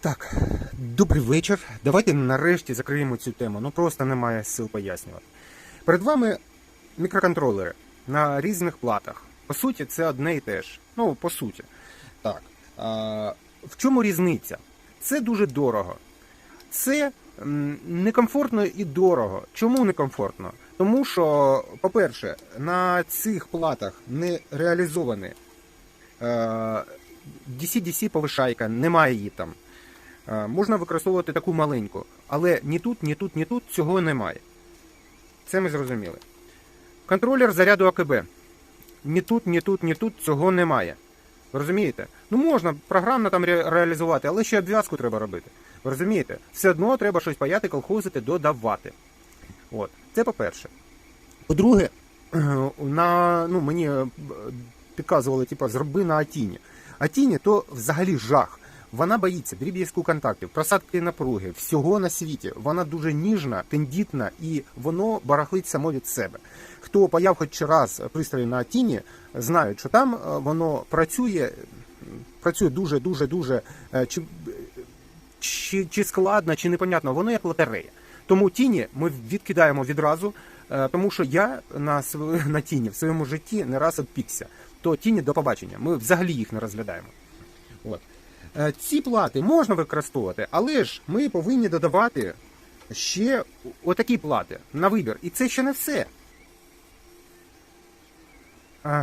Так, добрий вечір. Давайте нарешті закриємо цю тему. Ну просто немає сил пояснювати. Перед вами мікроконтролери на різних платах. По суті, це одне і те ж. Ну, по суті. Так. А, в чому різниця? Це дуже дорого. Це некомфортно і дорого. Чому некомфортно? Тому що, по-перше, на цих платах не реалізовані е, DC-DC повишайка, немає її там. Е, Можна використовувати таку маленьку, але ні тут, ні тут, ні тут цього немає. Це ми зрозуміли. Контролер заряду АКБ. Ні тут, ні тут, ні тут цього немає. Розумієте? Ну можна програмно там ре- реалізувати, але ще обв'язку треба робити. Розумієте? Все одно треба щось паяти, колхозити, додавати. От. Це по-перше. По-друге, ну, мені е, підказували, типу, зроби на Атіні. Атіні то взагалі жах. Вона боїться дріб'язку контактів, просадки напруги, всього на світі. Вона дуже ніжна, тендітна і воно барахлить само від себе. Хто паяв хоч раз пристрої на Атіні, знають, що там е, воно працює, працює дуже, дуже, дуже е, чи, чи, чи складно, чи непонятно, воно як лотерея. Тому тіні ми відкидаємо відразу, е, тому що я на, на тіні в своєму житті не раз обпікся. То тіні до побачення. Ми взагалі їх не розглядаємо. От. Е, Ці плати можна використовувати, але ж ми повинні додавати ще отакі плати на вибір. І це ще не все.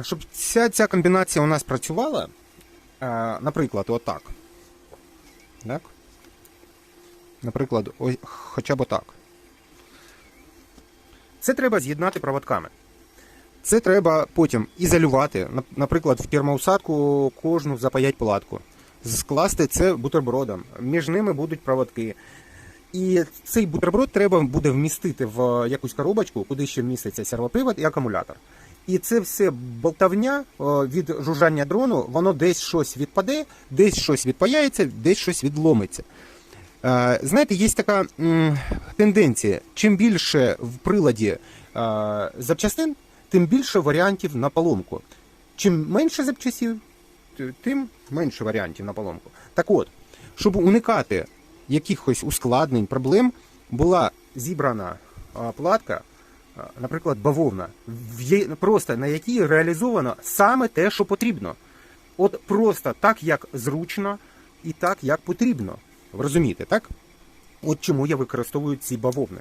Щоб ця, ця комбінація у нас працювала, наприклад, отак. Так? Наприклад, ось, хоча б отак. Це треба з'єднати проводками. Це треба потім ізолювати, наприклад, в термоусадку кожну запаять платку. Скласти це бутербродом. Між ними будуть проводки. І цей бутерброд треба буде вмістити в якусь коробочку, куди ще вміститься сервопривод і акумулятор. І це все болтавня від жужжання дрону, воно десь щось відпаде, десь щось відпаяється, десь щось відломиться. Е, Знаєте, є така тенденція: чим більше в приладі е, запчастин, тим більше варіантів на поломку. Чим менше запчастин, т- тим менше варіантів на поломку. Так от, щоб уникати якихось ускладнень, проблем, була зібрана платка, наприклад, бавовна, просто на якій реалізовано саме те, що потрібно. От просто так, як зручно і так, як потрібно. Ви розумієте, так? От чому я використовую ці бавовни.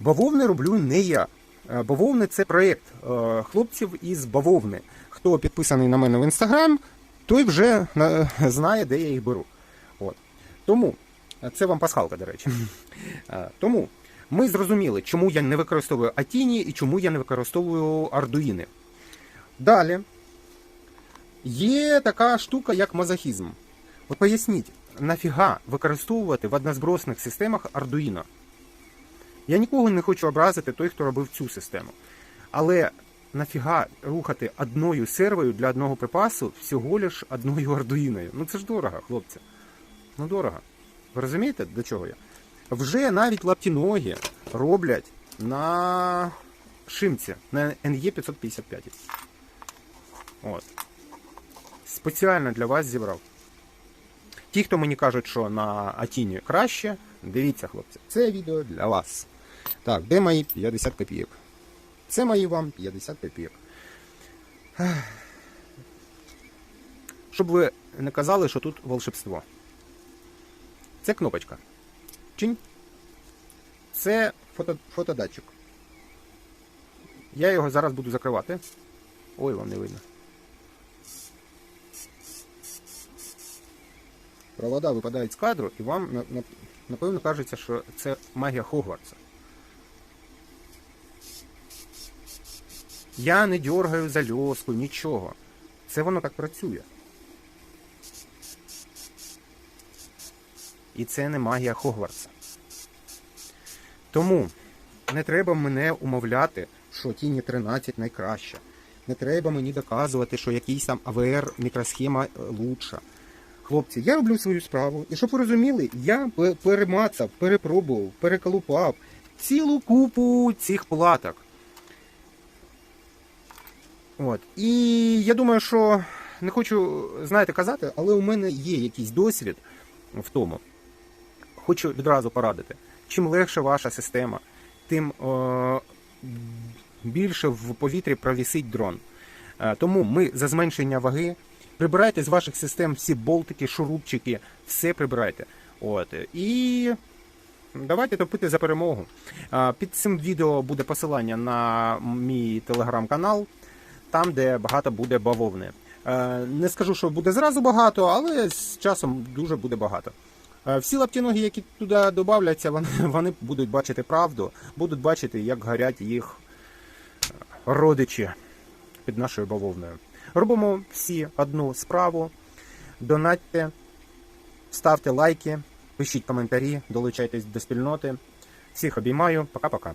Бавовни роблю не я. Е, Бавовни це проєкт е, хлопців із бавовни. Хто підписаний на мене в інстаграм, той вже е, знає, де я їх беру. От. Тому, е, це вам пасхалка, до речі. Е, Тому ми зрозуміли, чому я не використовую Атіні і чому я не використовую ардуїни. Далі є така штука, як мазохізм. От поясніть, нафіга використовувати в однозбросних системах Arduino? Я нікого не хочу образити той, хто робив цю систему. Але нафіга рухати одною сервою для одного припасу всього лиш одною ардуїною? Ну це ж дорого, хлопці. Ну дорого. Ви розумієте, до чого я? Вже навіть лаптіноги роблять на шимці, на NE 555. От. Спеціально для вас зібрав. Ті, хто мені кажуть, що на Атіні краще, дивіться, хлопці, це відео для вас. Так, де мої 50 копійок? Це мої вам 50 копійок. Щоб ви не казали, що тут волшебство. Це кнопочка. Чинь. Це фото, фотодатчик. Я його зараз буду закривати. Ой, вам не видно. Провода випадають з кадру, і вам на- на- напевно кажеться, що це магія Хогвартса. Я не дергаю за льоску, нічого. Це воно так працює. І це не магія Хогвартса. Тому не треба мене умовляти, що Тіні 13 найкраща. Не треба мені доказувати, що якийсь там АВР мікросхема е, лучша. Хлопці, я роблю свою справу. І щоб ви розуміли, я перемацав, перепробував, переколупав цілу купу цих платок. От. І я думаю, що не хочу, знаєте, казати, але у мене є якийсь досвід в тому. хочу відразу порадити. Чим легше ваша система, тим е, більше в повітрі провісить дрон. Е, Тому ми за зменшення ваги прибирайте з ваших систем всі болтики, шурупчики, все прибирайте. От. І давайте топити за перемогу. Е, Під цим відео буде посилання на мій телеграм-канал, там, де багато буде бавовни. Е, Не скажу, що буде зразу багато, але з часом дуже буде багато. Е, Всі лаптіноги, які туди додавляться, вони, вони будуть бачити правду, будуть бачити, як горять їх родичі під нашою бавовною. Робимо всі одну справу. Донатьте, ставте лайки, пишіть коментарі, долучайтесь до спільноти. Всіх обіймаю. Пока-пока.